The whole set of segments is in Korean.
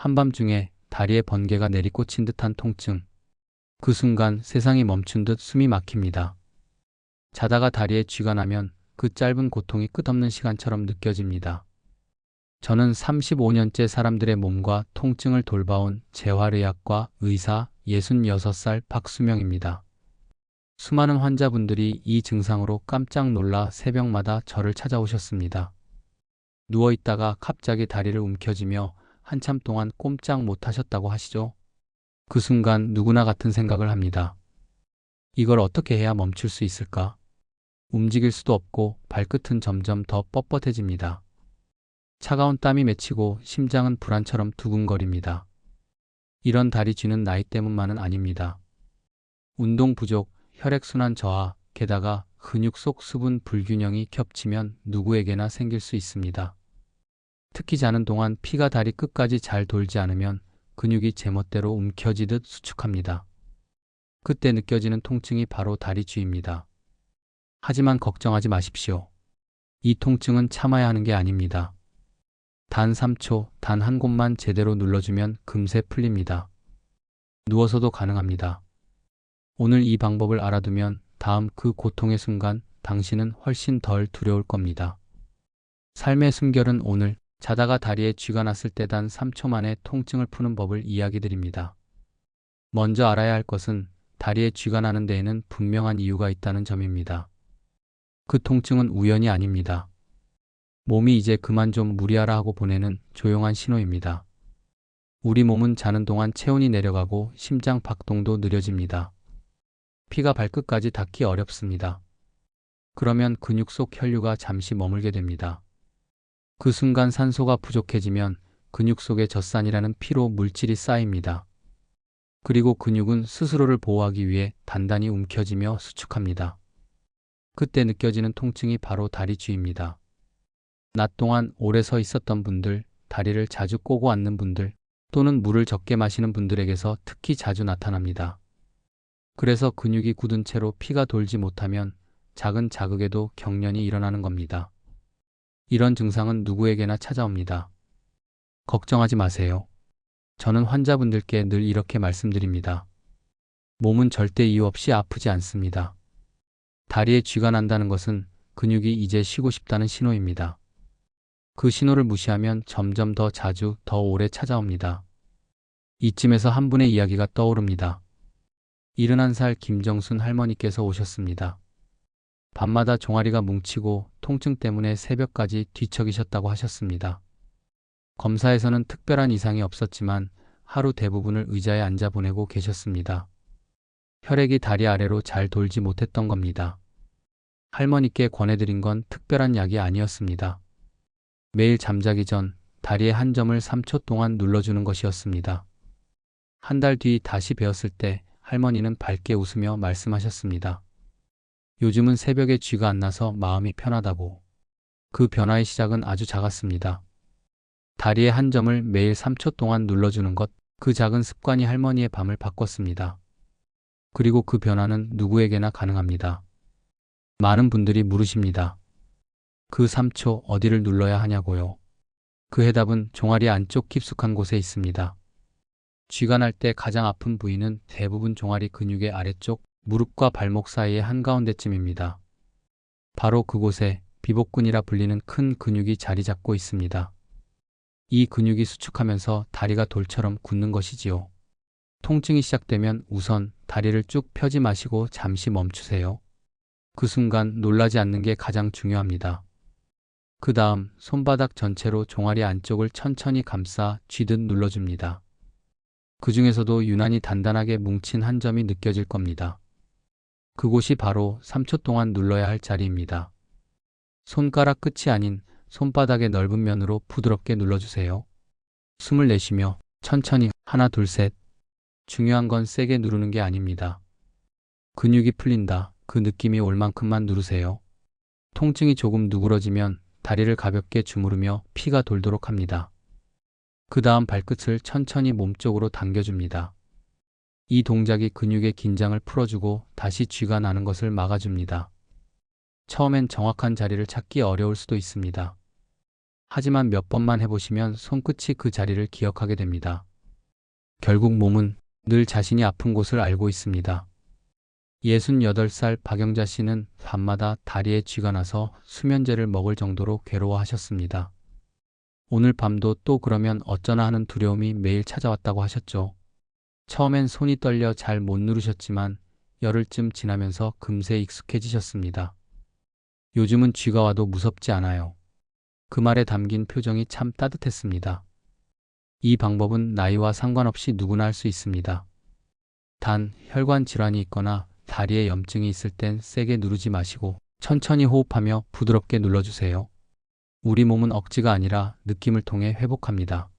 한밤중에 다리에 번개가 내리꽂힌 듯한 통증. 그 순간 세상이 멈춘 듯 숨이 막힙니다. 자다가 다리에 쥐가 나면 그 짧은 고통이 끝없는 시간처럼 느껴집니다. 저는 35년째 사람들의 몸과 통증을 돌봐온 재활의학과 의사 66살 박수명입니다. 수많은 환자분들이 이 증상으로 깜짝 놀라 새벽마다 저를 찾아오셨습니다. 누워있다가 갑자기 다리를 움켜쥐며 한참 동안 꼼짝 못하셨다고 하시죠. 그 순간 누구나 같은 생각을 합니다. 이걸 어떻게 해야 멈출 수 있을까? 움직일 수도 없고 발끝은 점점 더 뻣뻣해집니다. 차가운 땀이 맺히고 심장은 불안처럼 두근거립니다. 이런 다리 쥐는 나이 때문만은 아닙니다. 운동 부족, 혈액순환 저하, 게다가 근육 속 수분 불균형이 겹치면 누구에게나 생길 수 있습니다. 특히 자는 동안 피가 다리 끝까지 잘 돌지 않으면 근육이 제멋대로 움켜쥐듯 수축합니다. 그때 느껴지는 통증이 바로 다리 쥐입니다. 하지만 걱정하지 마십시오. 이 통증은 참아야 하는 게 아닙니다. 단 3초, 단 한 곳만 제대로 눌러주면 금세 풀립니다. 누워서도 가능합니다. 오늘 이 방법을 알아두면 다음 그 고통의 순간 당신은 훨씬 덜 두려울 겁니다. 삶의 숨결은 오늘 자다가 다리에 쥐가 났을 때 단 3초 만에 통증을 푸는 법을 이야기 드립니다. 먼저 알아야 할 것은 다리에 쥐가 나는 데에는 분명한 이유가 있다는 점입니다. 그 통증은 우연이 아닙니다. 몸이 이제 그만 좀 무리하라 하고 보내는 조용한 신호입니다. 우리 몸은 자는 동안 체온이 내려가고 심장 박동도 느려집니다. 피가 발끝까지 닿기 어렵습니다. 그러면 근육 속 혈류가 잠시 머물게 됩니다. 그 순간 산소가 부족해지면 근육 속에 젖산이라는 피로 물질이 쌓입니다. 그리고 근육은 스스로를 보호하기 위해 단단히 움켜쥐며 수축합니다. 그때 느껴지는 통증이 바로 다리 쥐입니다. 낮 동안 오래 서 있었던 분들, 다리를 자주 꼬고 앉는 분들, 또는 물을 적게 마시는 분들에게서 특히 자주 나타납니다. 그래서 근육이 굳은 채로 피가 돌지 못하면 작은 자극에도 경련이 일어나는 겁니다. 이런 증상은 누구에게나 찾아옵니다. 걱정하지 마세요. 저는 환자분들께 늘 이렇게 말씀드립니다. 몸은 절대 이유 없이 아프지 않습니다. 다리에 쥐가 난다는 것은 근육이 이제 쉬고 싶다는 신호입니다. 그 신호를 무시하면 점점 더 자주, 더 오래 찾아옵니다. 이쯤에서 한 분의 이야기가 떠오릅니다. 71살 김정순 할머니께서 오셨습니다. 밤마다 종아리가 뭉치고 통증 때문에 새벽까지 뒤척이셨다고 하셨습니다. 검사에서는 특별한 이상이 없었지만 하루 대부분을 의자에 앉아 보내고 계셨습니다. 혈액이 다리 아래로 잘 돌지 못했던 겁니다. 할머니께 권해드린 건 특별한 약이 아니었습니다. 매일 잠자기 전 다리의 한 점을 3초 동안 눌러주는 것이었습니다. 한 달 뒤 다시 배웠을 때 할머니는 밝게 웃으며 말씀하셨습니다. 요즘은 새벽에 쥐가 안 나서 마음이 편하다고. 그 변화의 시작은 아주 작았습니다. 다리의 한 점을 매일 3초 동안 눌러주는 것, 그 작은 습관이 할머니의 밤을 바꿨습니다. 그리고 그 변화는 누구에게나 가능합니다. 많은 분들이 물으십니다. 그 3초 어디를 눌러야 하냐고요. 그 해답은 종아리 안쪽 깊숙한 곳에 있습니다. 쥐가 날 때 가장 아픈 부위는 대부분 종아리 근육의 아래쪽 무릎과 발목 사이의 한가운데쯤입니다. 바로 그곳에 비복근이라 불리는 큰 근육이 자리 잡고 있습니다. 이 근육이 수축하면서 다리가 돌처럼 굳는 것이지요. 통증이 시작되면 우선 다리를 쭉 펴지 마시고 잠시 멈추세요. 그 순간 놀라지 않는 게 가장 중요합니다. 그 다음 손바닥 전체로 종아리 안쪽을 천천히 감싸 쥐듯 눌러줍니다. 그 중에서도 유난히 단단하게 뭉친 한 점이 느껴질 겁니다. 그곳이 바로 3초 동안 눌러야 할 자리입니다. 손가락 끝이 아닌 손바닥의 넓은 면으로 부드럽게 눌러주세요. 숨을 내쉬며 천천히 하나 둘 셋. 중요한 건 세게 누르는 게 아닙니다. 근육이 풀린다. 그 느낌이 올 만큼만 누르세요. 통증이 조금 누그러지면 다리를 가볍게 주무르며 피가 돌도록 합니다. 그 다음 발끝을 천천히 몸쪽으로 당겨줍니다. 이 동작이 근육의 긴장을 풀어주고 다시 쥐가 나는 것을 막아줍니다. 처음엔 정확한 자리를 찾기 어려울 수도 있습니다. 하지만 몇 번만 해보시면 손끝이 그 자리를 기억하게 됩니다. 결국 몸은 늘 자신이 아픈 곳을 알고 있습니다. 68살 박영자 씨는 밤마다 다리에 쥐가 나서 수면제를 먹을 정도로 괴로워하셨습니다. 오늘 밤도 또 그러면 어쩌나 하는 두려움이 매일 찾아왔다고 하셨죠. 처음엔 손이 떨려 잘 못 누르셨지만 열흘쯤 지나면서 금세 익숙해지셨습니다. 요즘은 쥐가 와도 무섭지 않아요. 그 말에 담긴 표정이 참 따뜻했습니다. 이 방법은 나이와 상관없이 누구나 할 수 있습니다. 단, 혈관 질환이 있거나 다리에 염증이 있을 땐 세게 누르지 마시고 천천히 호흡하며 부드럽게 눌러주세요. 우리 몸은 억지가 아니라 느낌을 통해 회복합니다.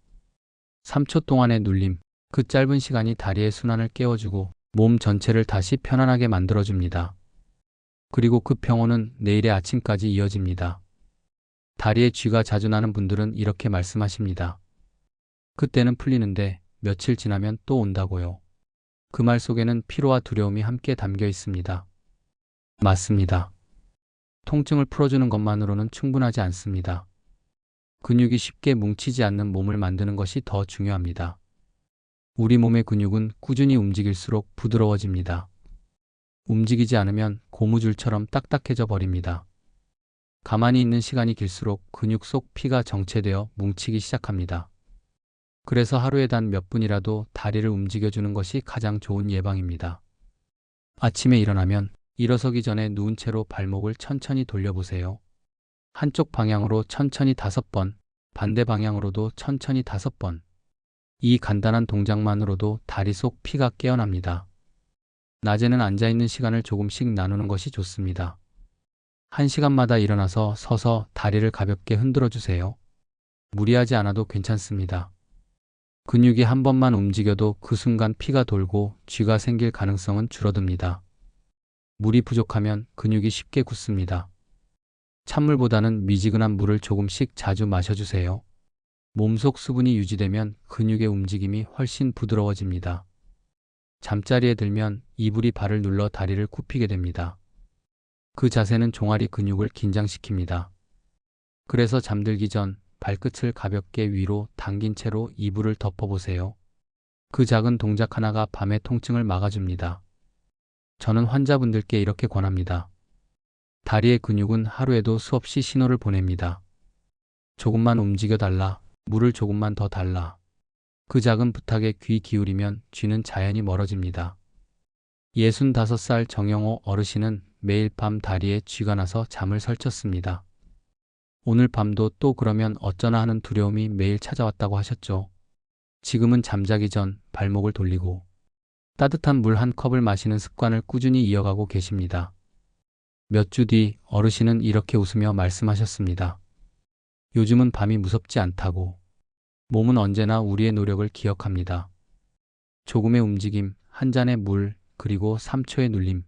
3초 동안의 눌림, 그 짧은 시간이 다리의 순환을 깨워주고 몸 전체를 다시 편안하게 만들어줍니다. 그리고 그 평온은 내일의 아침까지 이어집니다. 다리에 쥐가 자주 나는 분들은 이렇게 말씀하십니다. 그때는 풀리는데 며칠 지나면 또 온다고요. 그 말 속에는 피로와 두려움이 함께 담겨 있습니다. 맞습니다. 통증을 풀어주는 것만으로는 충분하지 않습니다. 근육이 쉽게 뭉치지 않는 몸을 만드는 것이 더 중요합니다. 우리 몸의 근육은 꾸준히 움직일수록 부드러워집니다. 움직이지 않으면 고무줄처럼 딱딱해져 버립니다. 가만히 있는 시간이 길수록 근육 속 피가 정체되어 뭉치기 시작합니다. 그래서 하루에 단 몇 분이라도 다리를 움직여주는 것이 가장 좋은 예방입니다. 아침에 일어나면 일어서기 전에 누운 채로 발목을 천천히 돌려보세요. 한쪽 방향으로 천천히 다섯 번, 반대 방향으로도 천천히 다섯 번. 이 간단한 동작만으로도 다리 속 피가 깨어납니다. 낮에는 앉아있는 시간을 조금씩 나누는 것이 좋습니다. 한 시간마다 일어나서 서서 다리를 가볍게 흔들어 주세요. 무리하지 않아도 괜찮습니다. 근육이 한 번만 움직여도 그 순간 피가 돌고 쥐가 생길 가능성은 줄어듭니다. 물이 부족하면 근육이 쉽게 굳습니다. 찬물보다는 미지근한 물을 조금씩 자주 마셔주세요. 몸속 수분이 유지되면 근육의 움직임이 훨씬 부드러워집니다. 잠자리에 들면 이불이 발을 눌러 다리를 굽히게 됩니다. 그 자세는 종아리 근육을 긴장시킵니다. 그래서 잠들기 전 발끝을 가볍게 위로 당긴 채로 이불을 덮어보세요. 그 작은 동작 하나가 밤의 통증을 막아줍니다. 저는 환자분들께 이렇게 권합니다. 다리의 근육은 하루에도 수없이 신호를 보냅니다. 조금만 움직여 달라, 물을 조금만 더 달라. 그 작은 부탁에 귀 기울이면 쥐는 자연히 멀어집니다. 65살 정영호 어르신은 매일 밤 다리에 쥐가 나서 잠을 설쳤습니다. 오늘 밤도 또 그러면 어쩌나 하는 두려움이 매일 찾아왔다고 하셨죠. 지금은 잠자기 전 발목을 돌리고 따뜻한 물 한 컵을 마시는 습관을 꾸준히 이어가고 계십니다. 몇 주 뒤 어르신은 이렇게 웃으며 말씀하셨습니다. 요즘은 밤이 무섭지 않다고. 몸은 언제나 우리의 노력을 기억합니다. 조금의 움직임, 한 잔의 물, 그리고 3초의 눌림.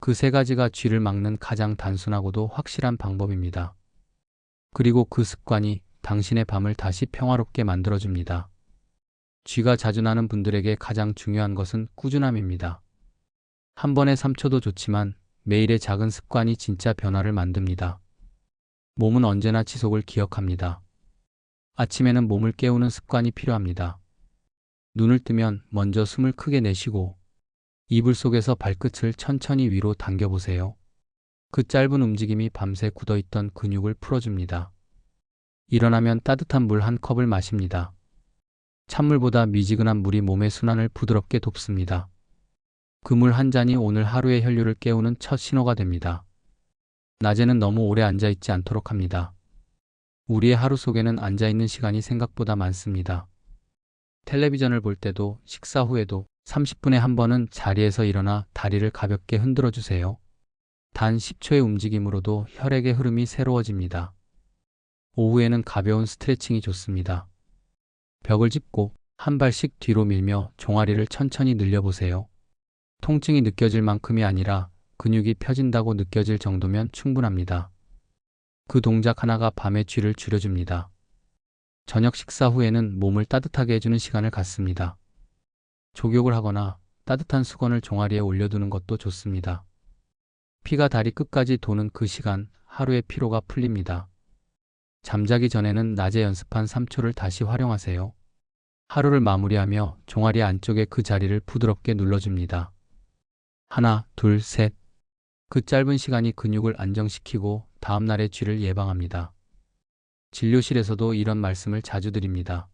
그 세 가지가 쥐를 막는 가장 단순하고도 확실한 방법입니다. 그리고 그 습관이 당신의 밤을 다시 평화롭게 만들어줍니다. 쥐가 자주 나는 분들에게 가장 중요한 것은 꾸준함입니다. 한 번에 3초도 좋지만 매일의 작은 습관이 진짜 변화를 만듭니다. 몸은 언제나 지속을 기억합니다. 아침에는 몸을 깨우는 습관이 필요합니다. 눈을 뜨면 먼저 숨을 크게 내쉬고 이불 속에서 발끝을 천천히 위로 당겨보세요. 그 짧은 움직임이 밤새 굳어있던 근육을 풀어줍니다. 일어나면 따뜻한 물 한 컵을 마십니다. 찬물보다 미지근한 물이 몸의 순환을 부드럽게 돕습니다. 그 물 한 잔이 오늘 하루의 혈류를 깨우는 첫 신호가 됩니다. 낮에는 너무 오래 앉아있지 않도록 합니다. 우리의 하루 속에는 앉아있는 시간이 생각보다 많습니다. 텔레비전을 볼 때도 식사 후에도 30분에 한 번은 자리에서 일어나 다리를 가볍게 흔들어 주세요. 단 10초의 움직임으로도 혈액의 흐름이 새로워집니다. 오후에는 가벼운 스트레칭이 좋습니다. 벽을 짚고 한 발씩 뒤로 밀며 종아리를 천천히 늘려보세요. 통증이 느껴질 만큼이 아니라 근육이 펴진다고 느껴질 정도면 충분합니다. 그 동작 하나가 밤의 쥐를 줄여줍니다. 저녁 식사 후에는 몸을 따뜻하게 해주는 시간을 갖습니다. 족욕을 하거나 따뜻한 수건을 종아리에 올려두는 것도 좋습니다. 피가 다리 끝까지 도는 그 시간 하루의 피로가 풀립니다. 잠자기 전에는 낮에 연습한 3초를 다시 활용하세요. 하루를 마무리하며 종아리 안쪽에 그 자리를 부드럽게 눌러줍니다. 하나, 둘, 셋. 그 짧은 시간이 근육을 안정시키고 다음날의 쥐를 예방합니다. 진료실에서도 이런 말씀을 자주 드립니다.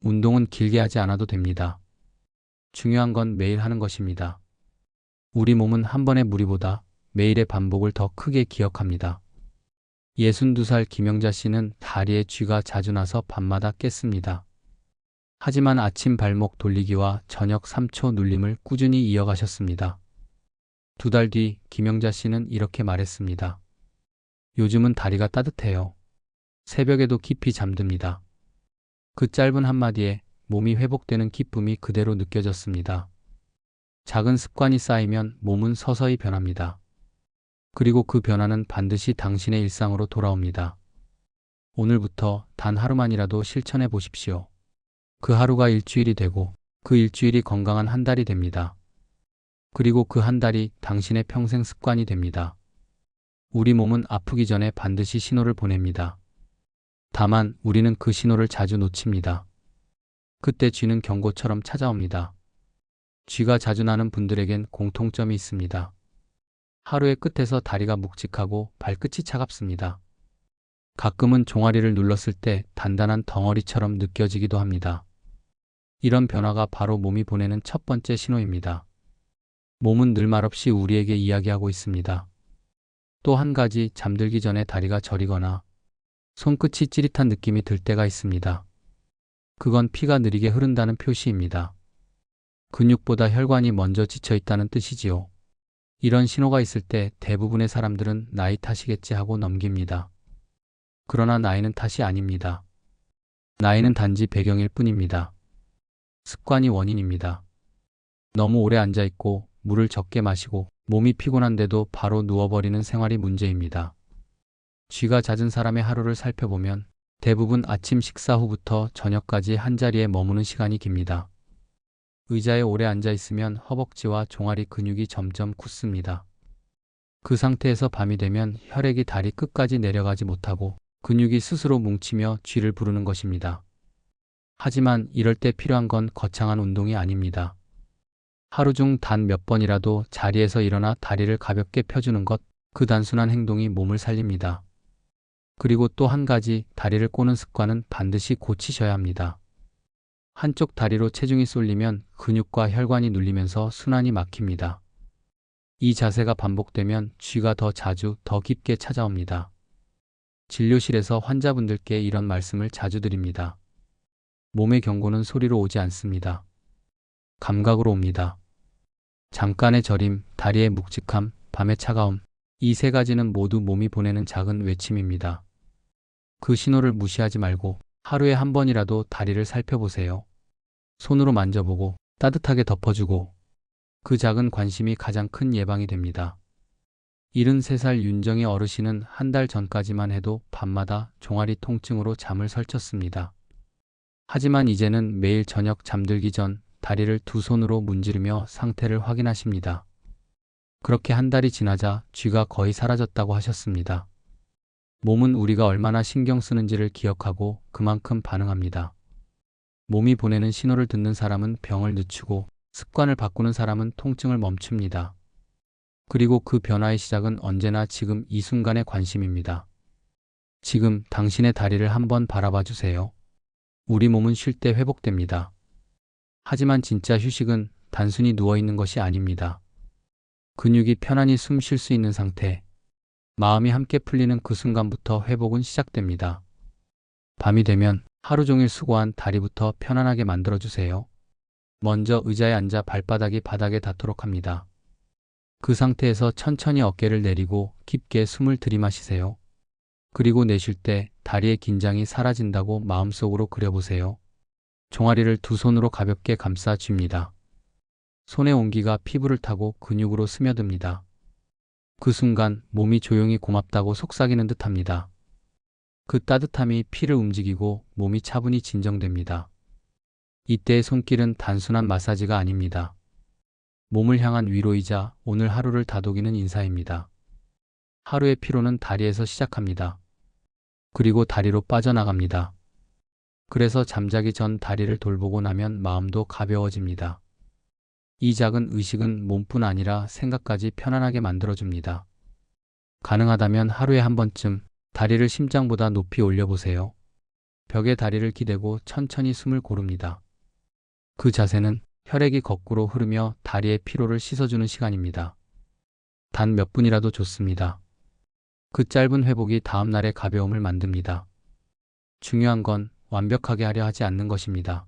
운동은 길게 하지 않아도 됩니다. 중요한 건 매일 하는 것입니다. 우리 몸은 한 번의 무리보다 매일의 반복을 더 크게 기억합니다. 62살 김영자 씨는 다리에 쥐가 자주 나서 밤마다 깼습니다. 하지만 아침 발목 돌리기와 저녁 3초 눌림을 꾸준히 이어가셨습니다. 두 달 뒤 김영자 씨는 이렇게 말했습니다. 요즘은 다리가 따뜻해요. 새벽에도 깊이 잠듭니다. 그 짧은 한마디에 몸이 회복되는 기쁨이 그대로 느껴졌습니다. 작은 습관이 쌓이면 몸은 서서히 변합니다. 그리고 그 변화는 반드시 당신의 일상으로 돌아옵니다. 오늘부터 단 하루만이라도 실천해 보십시오. 그 하루가 일주일이 되고 그 일주일이 건강한 한 달이 됩니다. 그리고 그 한 달이 당신의 평생 습관이 됩니다. 우리 몸은 아프기 전에 반드시 신호를 보냅니다. 다만 우리는 그 신호를 자주 놓칩니다. 그때 쥐는 경고처럼 찾아옵니다. 쥐가 자주 나는 분들에겐 공통점이 있습니다. 하루의 끝에서 다리가 묵직하고 발끝이 차갑습니다. 가끔은 종아리를 눌렀을 때 단단한 덩어리처럼 느껴지기도 합니다. 이런 변화가 바로 몸이 보내는 첫 번째 신호입니다. 몸은 늘 말없이 우리에게 이야기하고 있습니다. 또 한 가지 잠들기 전에 다리가 저리거나 손끝이 찌릿한 느낌이 들 때가 있습니다. 그건 피가 느리게 흐른다는 표시입니다. 근육보다 혈관이 먼저 지쳐 있다는 뜻이지요. 이런 신호가 있을 때 대부분의 사람들은 나이 탓이겠지 하고 넘깁니다. 그러나 나이는 탓이 아닙니다. 나이는 단지 배경일 뿐입니다. 습관이 원인입니다. 너무 오래 앉아 있고 물을 적게 마시고 몸이 피곤한데도 바로 누워버리는 생활이 문제입니다. 쥐가 잦은 사람의 하루를 살펴보면 대부분 아침 식사 후부터 저녁까지 한자리에 머무는 시간이 깁니다. 의자에 오래 앉아 있으면 허벅지와 종아리 근육이 점점 굳습니다. 그 상태에서 밤이 되면 혈액이 다리 끝까지 내려가지 못하고 근육이 스스로 뭉치며 쥐를 부르는 것입니다. 하지만 이럴 때 필요한 건 거창한 운동이 아닙니다. 하루 중 단 몇 번이라도 자리에서 일어나 다리를 가볍게 펴주는 것, 그 단순한 행동이 몸을 살립니다. 그리고 또 한 가지 다리를 꼬는 습관은 반드시 고치셔야 합니다. 한쪽 다리로 체중이 쏠리면 근육과 혈관이 눌리면서 순환이 막힙니다. 이 자세가 반복되면 쥐가 더 자주, 더 깊게 찾아옵니다. 진료실에서 환자분들께 이런 말씀을 자주 드립니다. 몸의 경고는 소리로 오지 않습니다. 감각으로 옵니다. 잠깐의 저림, 다리의 묵직함, 밤의 차가움, 이 세 가지는 모두 몸이 보내는 작은 외침입니다. 그 신호를 무시하지 말고 하루에 한 번이라도 다리를 살펴보세요. 손으로 만져보고 따뜻하게 덮어주고 그 작은 관심이 가장 큰 예방이 됩니다. 73살 윤정의 어르신은 한 달 전까지만 해도 밤마다 종아리 통증으로 잠을 설쳤습니다. 하지만 이제는 매일 저녁 잠들기 전 다리를 두 손으로 문지르며 상태를 확인하십니다. 그렇게 한 달이 지나자 쥐가 거의 사라졌다고 하셨습니다. 몸은 우리가 얼마나 신경 쓰는지를 기억하고 그만큼 반응합니다. 몸이 보내는 신호를 듣는 사람은 병을 늦추고 습관을 바꾸는 사람은 통증을 멈춥니다. 그리고 그 변화의 시작은 언제나 지금 이 순간의 관심입니다. 지금 당신의 다리를 한번 바라봐 주세요. 우리 몸은 쉴 때 회복됩니다. 하지만 진짜 휴식은 단순히 누워 있는 것이 아닙니다. 근육이 편안히 숨 쉴 수 있는 상태, 마음이 함께 풀리는 그 순간부터 회복은 시작됩니다. 밤이 되면 하루 종일 수고한 다리부터 편안하게 만들어주세요. 먼저 의자에 앉아 발바닥이 바닥에 닿도록 합니다. 그 상태에서 천천히 어깨를 내리고 깊게 숨을 들이마시세요. 그리고 내쉴 때 다리의 긴장이 사라진다고 마음속으로 그려보세요. 종아리를 두 손으로 가볍게 감싸 쥡니다. 손의 온기가 피부를 타고 근육으로 스며듭니다. 그 순간 몸이 조용히 고맙다고 속삭이는 듯 합니다. 그 따뜻함이 피를 움직이고 몸이 차분히 진정됩니다. 이때의 손길은 단순한 마사지가 아닙니다. 몸을 향한 위로이자 오늘 하루를 다독이는 인사입니다. 하루의 피로는 다리에서 시작합니다. 그리고 다리로 빠져나갑니다. 그래서 잠자기 전 다리를 돌보고 나면 마음도 가벼워집니다. 이 작은 의식은 몸뿐 아니라 생각까지 편안하게 만들어줍니다. 가능하다면 하루에 한 번쯤 다리를 심장보다 높이 올려보세요. 벽에 다리를 기대고 천천히 숨을 고릅니다. 그 자세는 혈액이 거꾸로 흐르며 다리의 피로를 씻어주는 시간입니다. 단 몇 분이라도 좋습니다. 그 짧은 회복이 다음날의 가벼움을 만듭니다. 중요한 건 완벽하게 하려 하지 않는 것입니다.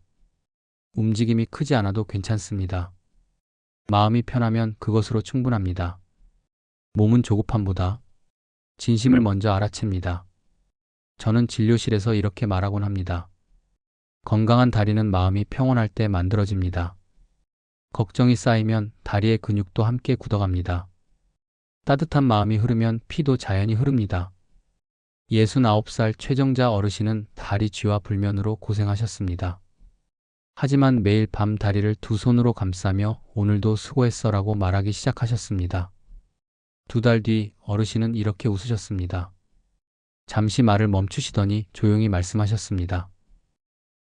움직임이 크지 않아도 괜찮습니다. 마음이 편하면 그것으로 충분합니다. 몸은 조급함보다 진심을 먼저 알아챕니다. 저는 진료실에서 이렇게 말하곤 합니다. 건강한 다리는 마음이 평온할 때 만들어집니다. 걱정이 쌓이면 다리의 근육도 함께 굳어갑니다. 따뜻한 마음이 흐르면 피도 자연히 흐릅니다. 69살 최정자 어르신은 다리 쥐와 불면으로 고생하셨습니다. 하지만 매일 밤 다리를 두 손으로 감싸며 오늘도 수고했어 라고 말하기 시작하셨습니다. 두 달 뒤 어르신은 이렇게 웃으셨습니다. 잠시 말을 멈추시더니 조용히 말씀하셨습니다.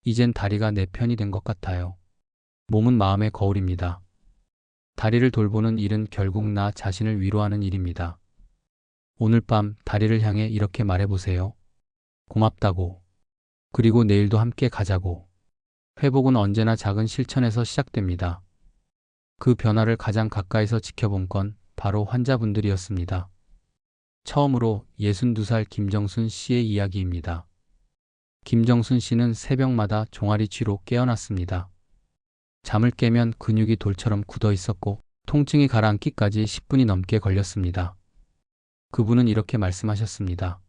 이젠 다리가 내 편이 된 것 같아요. 몸은 마음의 거울입니다. 다리를 돌보는 일은 결국 나 자신을 위로하는 일입니다. 오늘 밤 다리를 향해 이렇게 말해보세요. 고맙다고. 그리고 내일도 함께 가자고. 회복은 언제나 작은 실천에서 시작됩니다. 그 변화를 가장 가까이서 지켜본 건 바로 환자분들이었습니다. 처음으로 62살 김정순 씨의 이야기입니다. 김정순 씨는 새벽마다 종아리 쥐로 깨어났습니다. 잠을 깨면 근육이 돌처럼 굳어 있었고 통증이 가라앉기까지 10분이 넘게 걸렸습니다. 그분은 이렇게 말씀하셨습니다.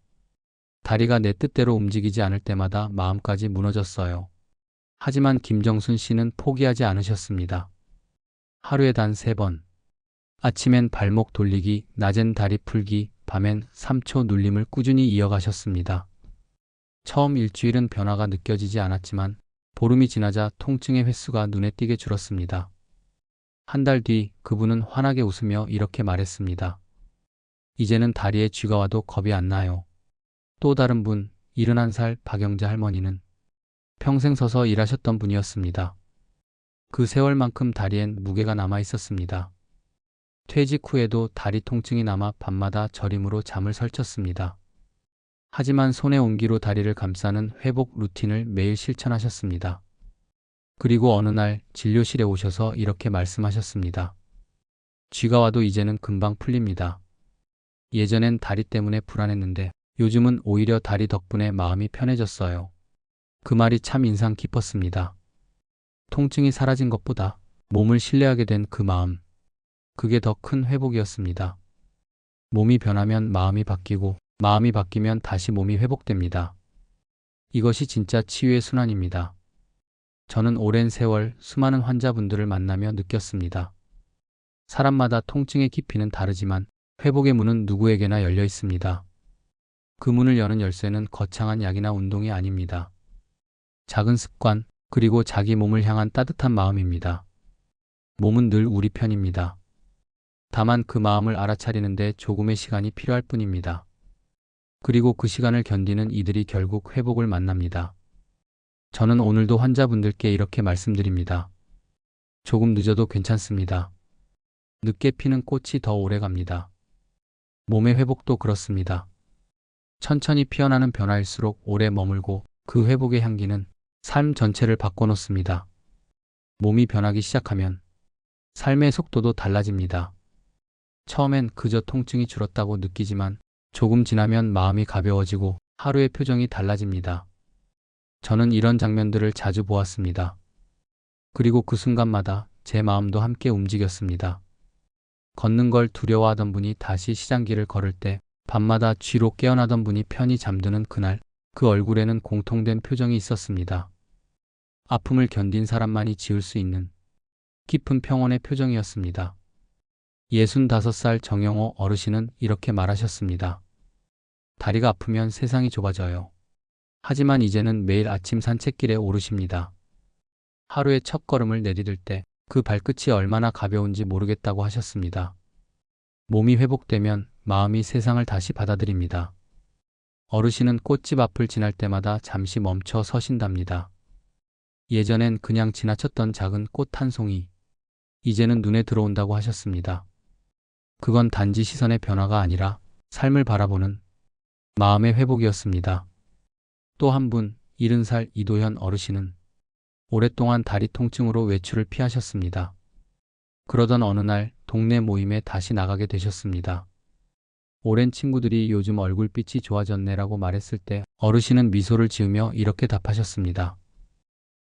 다리가 내 뜻대로 움직이지 않을 때마다 마음까지 무너졌어요. 하지만 김정순 씨는 포기하지 않으셨습니다. 하루에 단 세 번. 아침엔 발목 돌리기, 낮엔 다리 풀기, 밤엔 3초 눌림을 꾸준히 이어가셨습니다. 처음 일주일은 변화가 느껴지지 않았지만 보름이 지나자 통증의 횟수가 눈에 띄게 줄었습니다. 한 달 뒤 그분은 환하게 웃으며 이렇게 말했습니다. 이제는 다리에 쥐가 와도 겁이 안 나요. 또 다른 분, 71살 박영자 할머니는 평생 서서 일하셨던 분이었습니다. 그 세월만큼 다리엔 무게가 남아 있었습니다. 퇴직 후에도 다리 통증이 남아 밤마다 저림으로 잠을 설쳤습니다. 하지만 손에 온기로 다리를 감싸는 회복 루틴을 매일 실천하셨습니다. 그리고 어느 날 진료실에 오셔서 이렇게 말씀하셨습니다. 쥐가 와도 이제는 금방 풀립니다. 예전엔 다리 때문에 불안했는데 요즘은 오히려 다리 덕분에 마음이 편해졌어요. 그 말이 참 인상 깊었습니다. 통증이 사라진 것보다 몸을 신뢰하게 된 그 마음. 그게 더 큰 회복이었습니다. 몸이 변하면 마음이 바뀌고 마음이 바뀌면 다시 몸이 회복됩니다. 이것이 진짜 치유의 순환입니다. 저는 오랜 세월 수많은 환자분들을 만나며 느꼈습니다. 사람마다 통증의 깊이는 다르지만 회복의 문은 누구에게나 열려 있습니다. 그 문을 여는 열쇠는 거창한 약이나 운동이 아닙니다. 작은 습관, 그리고 자기 몸을 향한 따뜻한 마음입니다. 몸은 늘 우리 편입니다. 다만 그 마음을 알아차리는데 조금의 시간이 필요할 뿐입니다. 그리고 그 시간을 견디는 이들이 결국 회복을 만납니다. 저는 오늘도 환자분들께 이렇게 말씀드립니다. 조금 늦어도 괜찮습니다. 늦게 피는 꽃이 더 오래 갑니다. 몸의 회복도 그렇습니다. 천천히 피어나는 변화일수록 오래 머물고 그 회복의 향기는 삶 전체를 바꿔놓습니다. 몸이 변하기 시작하면 삶의 속도도 달라집니다. 처음엔 그저 통증이 줄었다고 느끼지만 조금 지나면 마음이 가벼워지고 하루의 표정이 달라집니다. 저는 이런 장면들을 자주 보았습니다. 그리고 그 순간마다 제 마음도 함께 움직였습니다. 걷는 걸 두려워하던 분이 다시 시장길을 걸을 때 밤마다 쥐로 깨어나던 분이 편히 잠드는 그날 그 얼굴에는 공통된 표정이 있었습니다. 아픔을 견딘 사람만이 지을 수 있는 깊은 평온의 표정이었습니다. 65살 정영호 어르신은 이렇게 말하셨습니다. 다리가 아프면 세상이 좁아져요. 하지만 이제는 매일 아침 산책길에 오르십니다. 하루의 첫 걸음을 내디딜 때 그 발끝이 얼마나 가벼운지 모르겠다고 하셨습니다. 몸이 회복되면 마음이 세상을 다시 받아들입니다. 어르신은 꽃집 앞을 지날 때마다 잠시 멈춰 서신답니다. 예전엔 그냥 지나쳤던 작은 꽃 한 송이, 이제는 눈에 들어온다고 하셨습니다. 그건 단지 시선의 변화가 아니라 삶을 바라보는 마음의 회복이었습니다. 또 한 분, 70살 이도현 어르신은 오랫동안 다리 통증으로 외출을 피하셨습니다. 그러던 어느 날 동네 모임에 다시 나가게 되셨습니다. 오랜 친구들이 요즘 얼굴빛이 좋아졌네라고 말했을 때 어르신은 미소를 지으며 이렇게 답하셨습니다.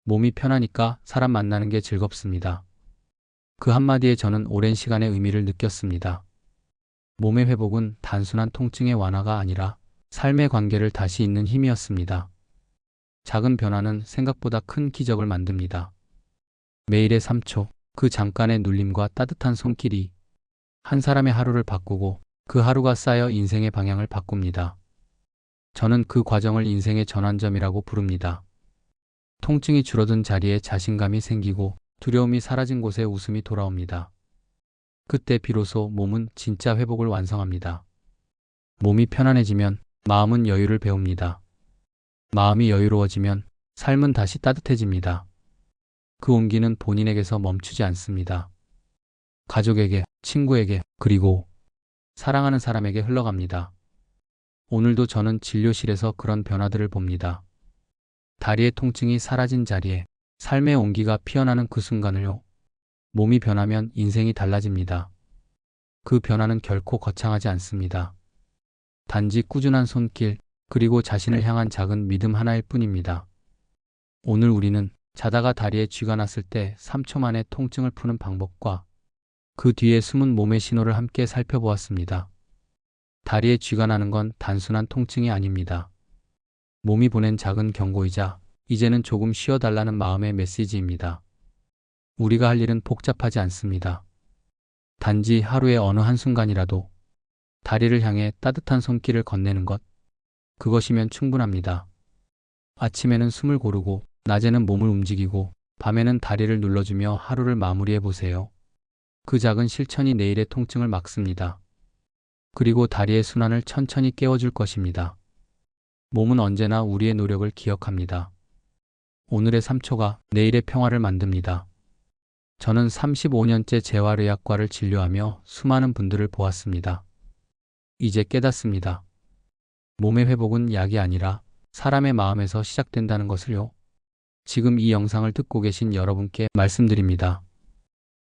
몸이 편하니까 사람 만나는 게 즐겁습니다. 그 한마디에 저는 오랜 시간의 의미를 느꼈습니다. 몸의 회복은 단순한 통증의 완화가 아니라 삶의 관계를 다시 잇는 힘이었습니다. 작은 변화는 생각보다 큰 기적을 만듭니다. 매일의 3초, 그 잠깐의 눌림과 따뜻한 손길이 한 사람의 하루를 바꾸고 그 하루가 쌓여 인생의 방향을 바꿉니다. 저는 그 과정을 인생의 전환점이라고 부릅니다. 통증이 줄어든 자리에 자신감이 생기고 두려움이 사라진 곳에 웃음이 돌아옵니다. 그때 비로소 몸은 진짜 회복을 완성합니다. 몸이 편안해지면 마음은 여유를 배웁니다. 마음이 여유로워지면 삶은 다시 따뜻해집니다. 그 온기는 본인에게서 멈추지 않습니다. 가족에게, 친구에게, 그리고 사랑하는 사람에게 흘러갑니다. 오늘도 저는 진료실에서 그런 변화들을 봅니다. 다리의 통증이 사라진 자리에 삶의 온기가 피어나는 그 순간을요. 몸이 변하면 인생이 달라집니다. 그 변화는 결코 거창하지 않습니다. 단지 꾸준한 손길, 그리고 자신을 향한 작은 믿음 하나일 뿐입니다. 오늘 우리는 자다가 다리에 쥐가 났을 때 3초 만에 통증을 푸는 방법과 그 뒤에 숨은 몸의 신호를 함께 살펴보았습니다. 다리에 쥐가 나는 건 단순한 통증이 아닙니다. 몸이 보낸 작은 경고이자 이제는 조금 쉬어달라는 마음의 메시지입니다. 우리가 할 일은 복잡하지 않습니다. 단지 하루의 어느 한순간이라도 다리를 향해 따뜻한 손길을 건네는 것, 그것이면 충분합니다. 아침에는 숨을 고르고, 낮에는 몸을 움직이고, 밤에는 다리를 눌러주며 하루를 마무리해 보세요. 그 작은 실천이 내일의 통증을 막습니다. 그리고 다리의 순환을 천천히 깨워줄 것입니다. 몸은 언제나 우리의 노력을 기억합니다. 오늘의 3초가 내일의 평화를 만듭니다. 저는 35년째 재활의학과를 진료하며 수많은 분들을 보았습니다. 이제 깨닫습니다. 몸의 회복은 약이 아니라 사람의 마음에서 시작된다는 것을요. 지금 이 영상을 듣고 계신 여러분께 말씀드립니다.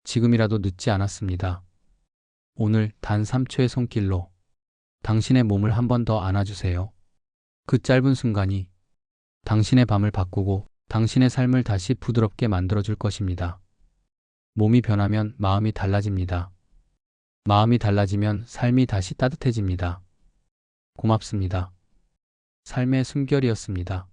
지금이라도 늦지 않았습니다. 오늘 단 3초의 손길로 당신의 몸을 한 번 더 안아주세요. 그 짧은 순간이 당신의 밤을 바꾸고 당신의 삶을 다시 부드럽게 만들어줄 것입니다. 몸이 변하면 마음이 달라집니다. 마음이 달라지면 삶이 다시 따뜻해집니다. 고맙습니다. 삶의 숨결이었습니다.